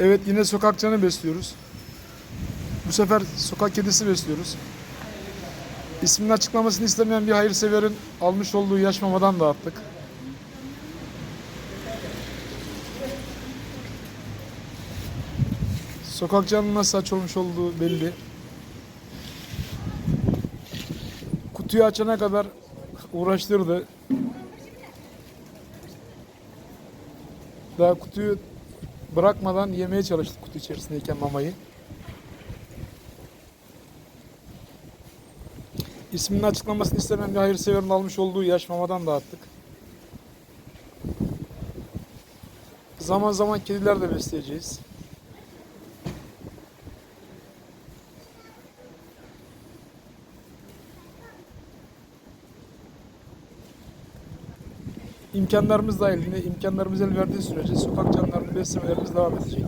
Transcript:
Evet yine sokak canı besliyoruz. Bu sefer sokak kedisi besliyoruz. İsminin açıklamasını istemeyen bir hayırseverin almış olduğu yaş mamadan dağıttık. Sokak canının nasıl aç olmuş olduğu belli. Kutuyu açana kadar uğraştırdı. Daha kutuyu bırakmadan yemeye çalıştık kutu içerisindeyken mamayı. İsminin açıklamasını istemeyen bir hayırseverin almış olduğu yaş mamadan dağıttık. Zaman zaman kediler de besleyeceğiz. İmkanlarımız dahilinde, imkanlarımız el verdiği sürece sokak canlılarını beslemelerimiz devam edecek.